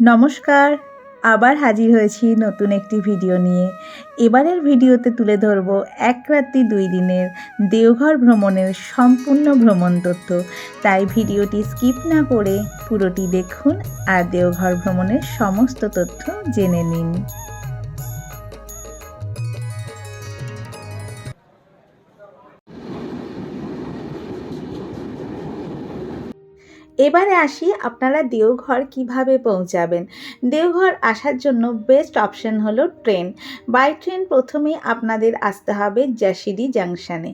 নমস্কার, আবার হাজির হয়েছি নতুন একটি ভিডিও নিয়ে। এবারের ভিডিওতে তুলে ধরব এক রাত্রি দুই দিনের দেওঘর ভ্রমণের সম্পূর্ণ ভ্রমণ তথ্য। তাই ভিডিওটি স্কিপ না করে পুরোটি দেখুন আর দেওঘর ভ্রমণের সমস্ত তথ্য জেনে নিন। এবারে আসি আপনারা দেওঘর কীভাবে পৌঁছাবেন। দেওঘর আসার জন্য বেস্ট অপশন হলো ট্রেন বাই ট্রেন প্রথমে আপনাদের আসতে হবে জ্যাসিডি জাংশনে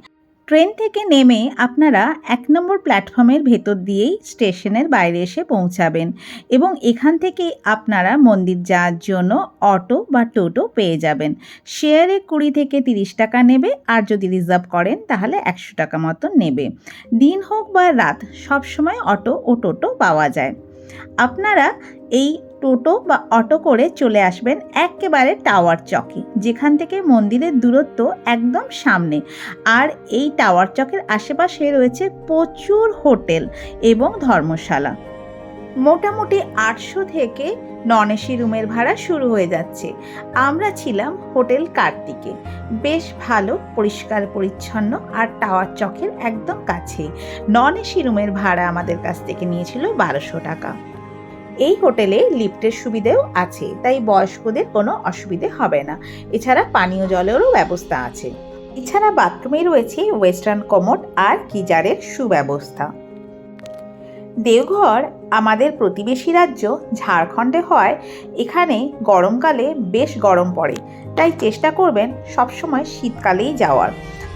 ট্রেন থেকে নেমে আপনারা এক নম্বর প্ল্যাটফর্মের ভেতর দিয়েই স্টেশনের বাইরে এসে পৌঁছাবেন এবং এখান থেকে আপনারা মন্দির যাওয়ার জন্য অটো বা টোটো পেয়ে যাবেন। শেয়ারে কুড়ি থেকে তিরিশ টাকা নেবে আর যদি রিজার্ভ করেন তাহলে একশো টাকা মতো নেবে। দিন হোক বা রাত সব সময় অটো ও টোটো পাওয়া যায়। আপনারা এই টোটো বা অটো করে চলে আসবেন একেবারে টাওয়ার চকে, যেখান থেকে মন্দিরের দূরত্ব একদম সামনে। আর এই টাওয়ার চকের আশেপাশে রয়েছে প্রচুর হোটেল এবং ধর্মশালা। মোটামুটি আটশো থেকে নন এসি রুমের ভাড়া শুরু হয়ে যাচ্ছে। আমরা ছিলাম হোটেল কার্তিকে। বেশ ভালো, পরিষ্কার, পরিচ্ছন্ন আর টাওয়ার চকের একদম কাছেই নন এসি রুমের ভাড়া আমাদের কাছ থেকে নিয়েছিল বারোশো টাকা। এই হোটেলে লিফটের সুবিধেও আছে, তাই বয়স্কদের কোনো অসুবিধে হবে না। এছাড়া পানীয় জলেরও ব্যবস্থা আছে। এছাড়া বাথরুমে রয়েছে ওয়েস্টার্ন কমোড আর গিজারের সুব্যবস্থা। দেওঘর, আমাদের প্রতিবেশী রাজ্য, ঝাড়খণ্ডে হয়, এখানে গরমকালে বেশ গরম পড়ে, তাই চেষ্টা করবেন সবসময় শীতকালেই যাওয়ার।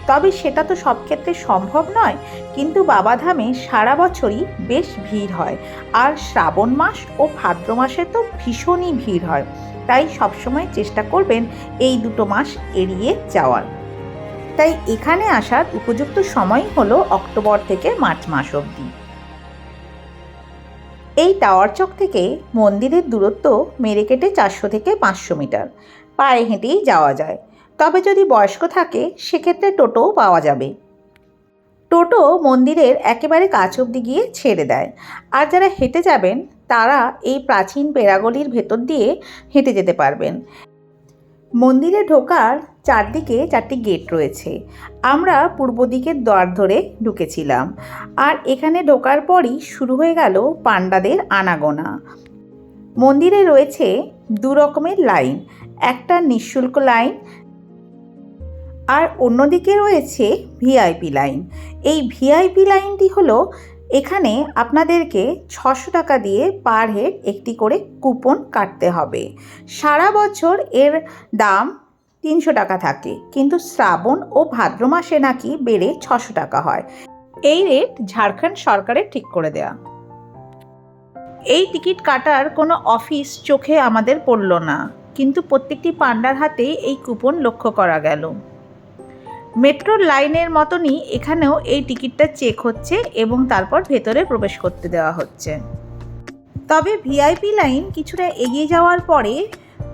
তবে সেটা তো সব ক্ষেত্রে সম্ভব নয়। কিন্তু বাবাধামে সারা বছরই বেশ ভিড় হয়। আর শ্রাবণ মাস ও ভাদ্র মাসে তো ভীষণই ভিড় হয়। তাই সবসময় চেষ্টা করবেন এই দুটো মাস এড়িয়ে যাওয়ার। তাই এখানে আসার উপযুক্ত সময় হলো অক্টোবর থেকে মার্চ মাস অবধি। এই টাওয়ার চক থেকে মন্দিরের দূরত্ব মেরে কেটে চারশো থেকে পাঁচশো মিটার। পায়ে হেঁটেই যাওয়া যায়। তবে যদি বয়স্ক থাকে, সেক্ষেত্রে টোটোও পাওয়া যাবে। টোটো মন্দিরের একেবারে কাছ অবধি গিয়ে ছেড়ে দেয়। আর যারা হেঁটে যাবেন, তারা এই প্রাচীন পেরাগলির ভেতর দিয়ে হেঁটে যেতে পারবেন। মন্দিরে ঢোকার চারদিকে চারটি গেট রয়েছে। আমরা পূর্ব দিকের দ্বার ধরে ঢুকেছিলাম। আর এখানে ঢোকার পরই শুরু হয়ে গেল পাণ্ডাদের আনাগোনা। মন্দিরে রয়েছে দু রকমের লাইন। একটা নিঃশুল্ক লাইন আর অন্যদিকে রয়েছে ভিআইপি লাইন এই ভিআইপি লাইনটি হলো এখানে আপনাদেরকে ছশো টাকা দিয়ে পার হেড একটি করে কুপন কাটতে হবে। সারা বছর এর দাম তিনশো টাকা থাকে, কিন্তু শ্রাবণ ও ভাদ্র মাসে নাকি বেড়ে ছশো টাকা হয়। এই রেট ঝাড়খণ্ড সরকারের ঠিক করে দেয়া। এই টিকিট কাটার কোনো অফিস চোখে আমাদের পড়ল না, কিন্তু প্রত্যেকটি পান্ডার হাতেই এই কুপন লক্ষ্য করা গেল। মেট্রোর লাইনের মতনই এখানেও এই টিকিটটা চেক হচ্ছে এবং তারপর ভেতরে প্রবেশ করতে দেওয়া হচ্ছে। তবে ভিআইপি লাইন কিছুটা এগিয়ে যাওয়ার পরে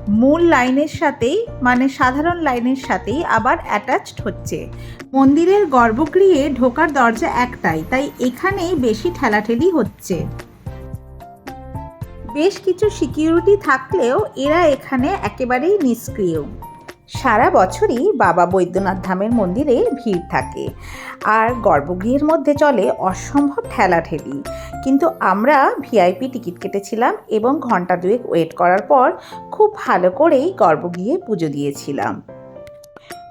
মূল লাইনের সাথেই মানে সাধারণ লাইনের সাথেই আবার অ্যাটাচড হচ্ছে। মন্দিরের গর্ভগৃহে ঢোকার দরজা একটাই, তাই এখানেই বেশি ঠেলাঠেলি হচ্ছে। বেশ কিছু সিকিউরিটি থাকলেও এরা এখানে একেবারেই নিষ্ক্রিয়। সারা বছরই বাবা বৈদ্যনাথ ধামের মন্দিরে ভিড় থাকে। আর গর্ভগৃহের মধ্যে চলে অসম্ভব ঠেলাঠেলি। কিন্তু আমরা ভিআইপি টিকিট কেটেছিলাম এবং ঘণ্টা দুয়েক ওয়েট করার পর খুব ভালো করেই গর্ভগৃহে পুজো দিয়েছিলাম।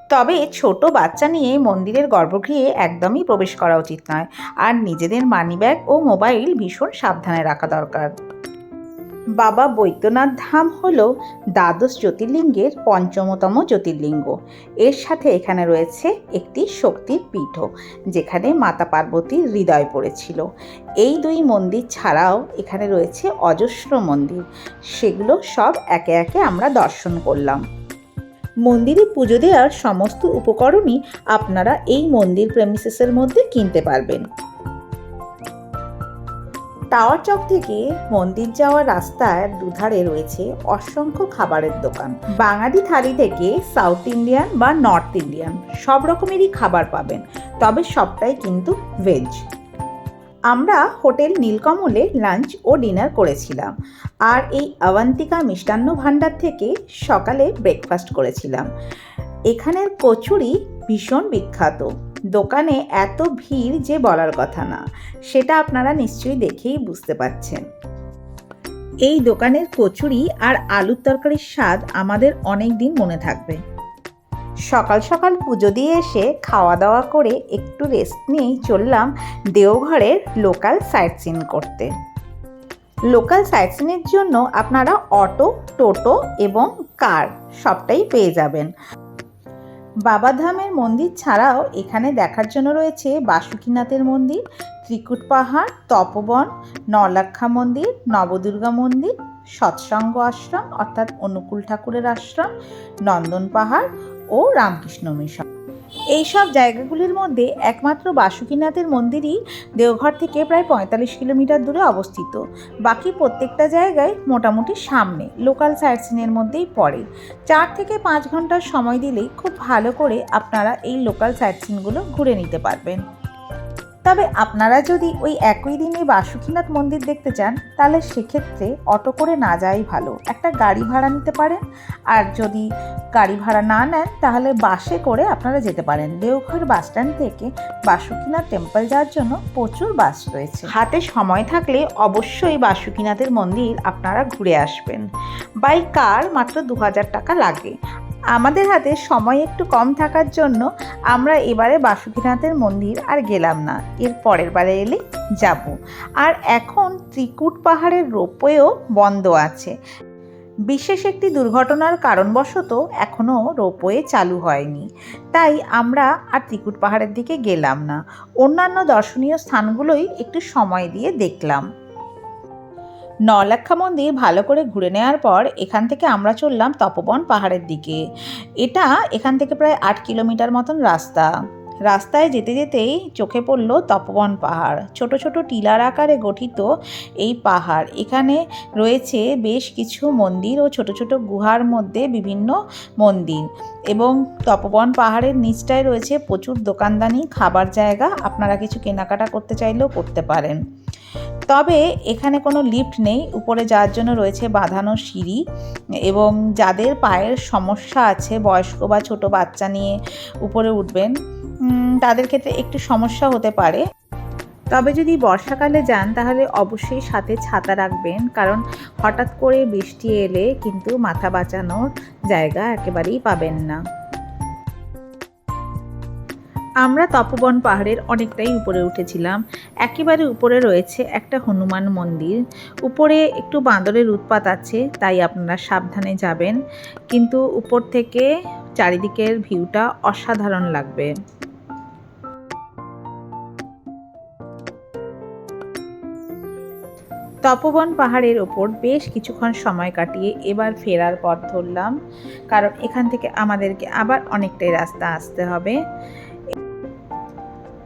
তবে ছোট বাচ্চা নিয়ে মন্দিরের গর্ভগৃহে একদমই প্রবেশ করা উচিত নয়। আর নিজেদের মানিব্যাগ ও মোবাইল ভীষণ সাবধানে রাখা দরকার। বাবা বৈদ্যনাথ ধাম হল দ্বাদশ জ্যোতির্লিঙ্গের পঞ্চমতম জ্যোতির্লিঙ্গ। এর সাথে এখানে রয়েছে একটি শক্তির পীঠ যেখানে মাতা পার্বতীর হৃদয় পড়েছিল। এই দুই মন্দির ছাড়াও এখানে রয়েছে অজস্র মন্দির। সেগুলো সব একে একে আমরা দর্শন করলাম। মন্দিরে পুজো দেওয়ার সমস্ত উপকরণই আপনারা এই মন্দির প্রেমিসেসের মধ্যে কিনতে পারবেন। টাওয়ার চক থেকে মন্দির যাওয়ার রাস্তার দুধারে রয়েছে অসংখ্য খাবারের দোকান। বাঙালি থালি থেকে সাউথ ইন্ডিয়ান বা নর্থ ইন্ডিয়ান সব রকমেরই খাবার পাবেন, তবে সবটাই কিন্তু ভেজ আমরা হোটেল নীলকমলে লাঞ্চ ও ডিনার করেছিলাম, আর এই অবন্তিকা মিষ্টান্ন ভাণ্ডার থেকে সকালে ব্রেকফাস্ট করেছিলাম। এখানের কচুরি ভীষণ বিখ্যাত। দোকানে এত ভিড় যে বলার কথা না, সেটা আপনারা নিশ্চয়ই দেখেই বুঝতে পাচ্ছেন এই দোকানের কচুরি আর আলুর তরকারির স্বাদ আমাদের অনেক দিন মনে থাকবে। সকাল সকাল পুজো দিয়ে এসে খাওয়া দাওয়া করে একটু রেস্ট নিয়েই চললাম দেওঘরের লোকাল সাইট সিন করতে। লোকাল সাইট সিনের জন্য আপনারা অটো, টোটো এবং কার সবটাই পেয়ে যাবেন। বাবাধামের মন্দির ছাড়াও এখানে দেখার জন্য রয়েছে বাসুকীনাথের মন্দির, ত্রিকুট পাহাড়, তপবন নলাক্ষা মন্দির, নবদুর্গা মন্দির, সৎসঙ্গ আশ্রম, অর্থাৎ অনুকূল ঠাকুরের আশ্রম, নন্দন পাহাড় ও রামকৃষ্ণ মিশন। এইসব জায়গাগুলির মধ্যে একমাত্র বাসুকীনাথের মন্দিরই দেওঘর থেকে প্রায় পঁয়তাল্লিশ কিলোমিটার দূরে অবস্থিত। বাকি প্রত্যেকটা জায়গায় মোটামুটি সামনে লোকাল সাইটসিনের মধ্যেই পড়ে। চার থেকে পাঁচ ঘণ্টার সময় দিলেই খুব ভালো করে আপনারা এই লোকাল সাইটসিনগুলো ঘুরে নিতে পারবেন। তবে আপনারা যদি ওই একই দিনে বাসুকীনাথ মন্দির দেখতে চান, তাহলে সেক্ষেত্রে অটো করে না যাওয়াই ভালো। একটা গাড়ি ভাড়া নিতে পারেন, আর যদি গাড়ি ভাড়া না নেন, তাহলে বাসে করে আপনারা যেতে পারেন। দেওঘর বাস স্ট্যান্ড থেকে বাসুকীনাথ টেম্পল যাওয়ার জন্য প্রচুর বাস রয়েছে। হাতে সময় থাকলে অবশ্যই বাসুকীনাথের মন্দির আপনারা ঘুরে আসবেন। বাই কার মাত্র দু হাজার টাকা লাগে। আমাদের হাতে সময় একটু কম থাকার জন্য আমরা এবারে বাসুকীনাথের মন্দির আর গেলাম না। এর পরের বারে এলে যাব। আর এখন ত্রিকুট পাহাড়ের রোপওয়েও বন্ধ আছে। বিশেষ একটি দুর্ঘটনার কারণবশত এখনও রোপওয়ে চালু হয়নি। তাই আমরা আর ত্রিকুট পাহাড়ের দিকে গেলাম না। অন্যান্য দর্শনীয় স্থানগুলোই একটু সময় দিয়ে দেখলাম। নলাক্ষা মন্দির ভালো করে ঘুরে নেওয়ার পর এখান থেকে আমরা চললাম তপবন পাহাড়ের দিকে। এটা এখান থেকে প্রায় আট কিলোমিটার মতন রাস্তা। রাস্তায় যেতে যেতেই চোখে পড়ল তপবন পাহাড়। ছোট ছোট টিলার আকারে গঠিত এই পাহাড়। এখানে রয়েছে বেশ কিছু মন্দির ও ছোট ছোট গুহার মধ্যে বিভিন্ন মন্দির। এবং তপবন পাহাড়ের নিচটায় রয়েছে প্রচুর দোকানদানি, খাবার জায়গা। আপনারা কিছু কেনাকাটা করতে চাইলেও করতে পারেন। তবে এখানে কোনো লিফট নেই, উপরে যাওয়ার জন্য রয়েছে বাঁধানো সিঁড়ি এবং যাদের পায়ের সমস্যা আছে, বয়স্ক বা ছোট বাচ্চা নিয়ে উপরে উঠবেন তাদের ক্ষেত্রে একটু সমস্যা হতে পারে। তবে যদি বর্ষাকালে যান, তাহলে অবশ্যই সাথে ছাতা রাখবেন, কারণ হঠাৎ করে বৃষ্টি এলে কিন্তু মাথা বাঁচানোর জায়গা একেবারেই পাবেন না। আমরা তপবন পাহাড়ের অনেকটাই উপরে উঠেছিলাম। একেবারে উপরে রয়েছে একটা হনুমান মন্দির। উপরে একটু বাঁদরের উৎপাত আছে, তাই আপনারা সাবধানে যাবেন। কিন্তু উপর থেকে চারিদিকের ভিউটা অসাধারণ লাগবে। তপবন পাহাড়ের ওপর বেশ কিছুক্ষণ সময় কাটিয়ে এবার ফেরার পথ ধরলাম। কারণ এখান থেকে আমাদেরকে আবার অনেকটাই রাস্তা আসতে হবে।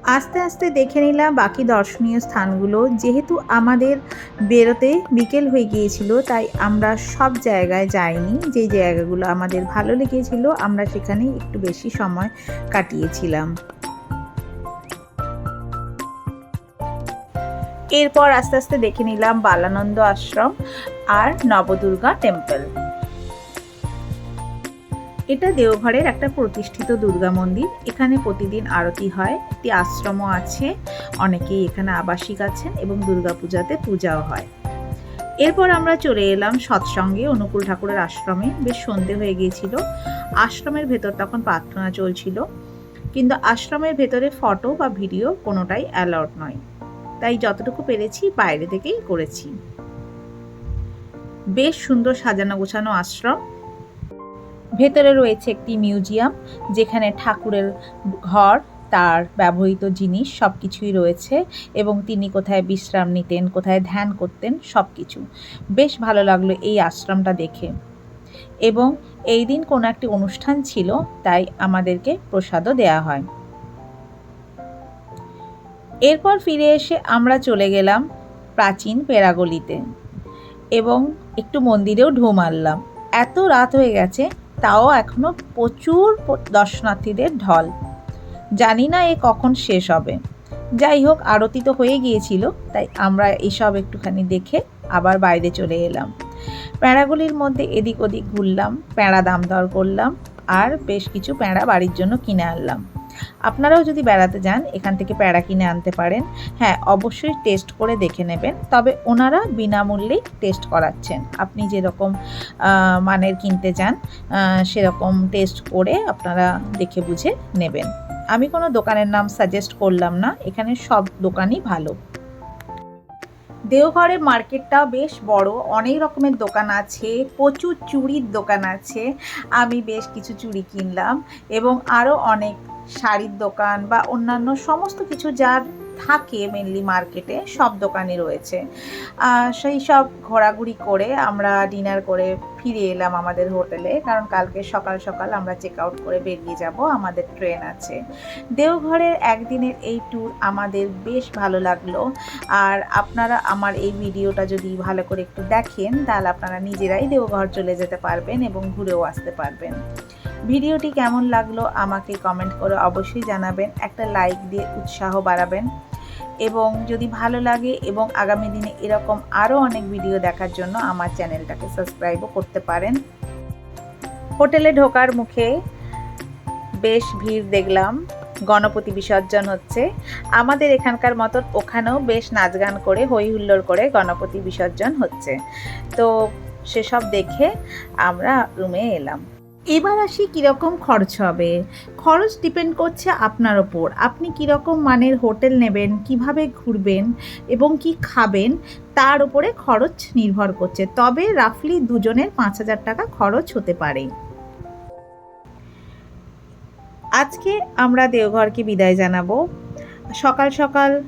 আস্তে আস্তে দেখে নিলাম বাকি দর্শনীয় স্থানগুলো। যেহেতু আমাদের বেরোতে বিকেল হয়ে গিয়েছিল, তাই আমরা সব জায়গায় যাইনি। যে জায়গাগুলো আমাদের ভালো লেগেছিল, আমরা সেখানে একটু বেশি সময় কাটিয়েছিলাম। এরপর আস্তে আস্তে দেখে নিলাম বালানন্দ আশ্রম আর নবদুর্গা টেম্পল। এটা দেওঘরের একটা প্রতিষ্ঠিত দুর্গা মন্দির। এখানে প্রতিদিন আরতি হয়, একটি আশ্রমও আছে, অনেকেই এখানে আবাসিক আছেন এবং দুর্গাপূজাতে পূজাও হয়। এরপর আমরা চলে এলাম সৎসঙ্গে অনুকূল ঠাকুরের আশ্রমে। বেশ সন্ধে হয়ে গিয়েছিল। আশ্রমের ভেতর তখন প্রার্থনা চলছিল, কিন্তু আশ্রমের ভেতরে ফটো বা ভিডিও কোনোটাই অ্যালাউড নয়। তাই যতটুকু পেরেছি বাইরে থেকেই করেছি। বেশ সুন্দর সাজানো গোছানো আশ্রম। ভেতরে রয়েছে একটি মিউজিয়াম, যেখানে ঠাকুরের ঘর, তার ব্যবহৃত জিনিস সব কিছুই রয়েছে এবং তিনি কোথায় বিশ্রাম নিতেন, কোথায় ধ্যান করতেন সব কিছু বেশ ভালো লাগল এই আশ্রমটা দেখে। এবং এই দিন কোনো একটি অনুষ্ঠান ছিল, তাই আমাদেরকে প্রসাদও দেয়া হয়। এরপর ফিরে এসে আমরা চলে গেলাম প্রাচীন পেরাগলিতে এবং একটু মন্দিরেও ঢু মারলাম। এত রাত হয়ে গেছে তাও এখনও প্রচুর দর্শনার্থীদের ঢল। জানি না এ কখন শেষ হবে। যাই হোক, আরতি তো হয়ে গিয়েছিল, তাই আমরা এসব একটুখানি দেখে আবার বাইরে চলে এলাম। প্যাঁড়াগুলির মধ্যে এদিক ওদিক ঘুরলাম, প্যাঁড়া দাম দর করলাম, আর বেশ কিছু প্যাঁড়া বাড়ির জন্য কিনে আনলাম। আপনারাও যদি বেড়াতে যান, এখান থেকে প্যাড়া কিনে আনতে পারেন। হ্যাঁ অবশ্যই টেস্ট করে দেখে নেবেন। তবে ওনারা বিনামূল্যেই টেস্ট করাচ্ছেন। আপনি যেরকম মানের কিনতে চান সেরকম টেস্ট করে আপনারা দেখে বুঝে নেবেন। আমি কোনো দোকানের নাম সাজেস্ট করলাম না। এখানে সব দোকানই ভালো। দেওঘরের মার্কেটটা বেশ বড়, অনেক রকমের দোকান আছে, প্রচুর চুড়ির দোকান আছে। আমি বেশ কিছু চুড়ি কিনলাম এবং আরও অনেক শাড়ির দোকান বা অন্যান্য সমস্ত কিছু যার থাকে মেনলি মার্কেটে সব দোকানই রয়েছে। সেই সব ঘোরাঘুরি করে আমরা ডিনার করে ফিরে এলাম আমাদের হোটেলে কারণ কালকে সকাল সকাল আমরা চেক আউট করে বেরিয়ে যাব, আমাদের ট্রেন আছে। দেওঘরের একদিনের এই ট্যুর আমাদের বেশ ভালো লাগল। আর আপনারা আমার এই ভিডিওটা যদি ভালো করে একটু দেখেন, তাহলে আপনারা নিজেরাই দেওঘর চলে যেতে পারবেন এবং ঘুরেও আসতে পারবেন। ভিডিওটি কেমন লাগল আমাকে কমেন্ট করে অবশ্যই জানাবেন, একটা লাইক দিয়ে উৎসাহ বাড়াবেন। এবং যদি ভালো লাগে এবং আগামী দিনে এরকম আরও অনেক ভিডিও দেখার জন্য আমার চ্যানেলটাকে সাবস্ক্রাইবও করতে পারেন। হোটেলে ঢোকার মুখে বেশ ভিড় দেখলাম, গণপতি বিসর্জন হচ্ছে। আমাদের এখানকার মতন ওখানেও বেশ নাচ গান করে হই হুল্লোড় করে গণপতি বিসর্জন হচ্ছে। তো সেসব দেখে আমরা রুমে এলাম। এবার আসি কীরকম খরচ হবে। খরচ ডিপেন্ড করছে আপনার ওপর। আপনি কীরকম মানের হোটেল নেবেন, কীভাবে ঘুরবেন এবং কি খাবেন, তার উপরে খরচ নির্ভর করছে। তবে রাফলি দুজনের পাঁচ হাজার টাকা খরচ হতে পারে। আজকে আমরা দেওঘরকে বিদায় জানাব। সকাল সকাল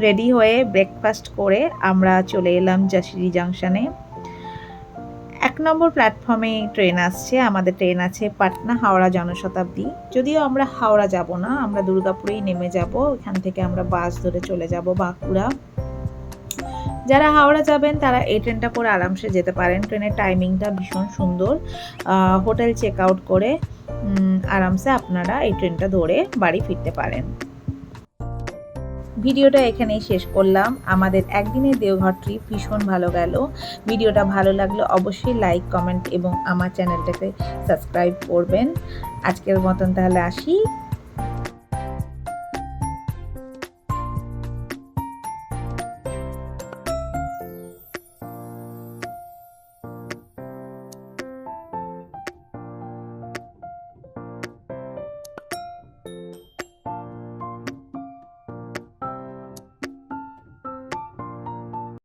রেডি হয়ে ব্রেকফাস্ট করে আমরা চলে এলাম জাসিরি জাংশনে এক নম্বর প্ল্যাটফর্মে ট্রেন আসছে, আমাদের ট্রেন আছে পাটনা হাওড়া জনশতাব্দী। যদিও আমরা হাওড়া যাব না, আমরা দুর্গাপুরেই নেমে যাব এখান থেকে আমরা বাস ধরে চলে যাব বাঁকুড়া। যারা হাওড়া যাবেন, তারা এই ট্রেনটা করে আরামসে যেতে পারেন। ট্রেনের টাইমিংটা ভীষণ সুন্দর। হোটেল চেক আউট করে আরামসে আপনারা এই ট্রেনটা ধরে বাড়ি ফিরতে পারেন। ভিডিওটা এখানেই শেষ করলাম। আমাদের একদিনের দেওঘর ট্রিপ ভীষণ ভালো গেল। ভিডিওটা ভালো লাগলে অবশ্যই লাইক কমেন্ট এবং আমার চ্যানেলটাকে সাবস্ক্রাইব করবেন। আজকের মতন তাহলে আসি।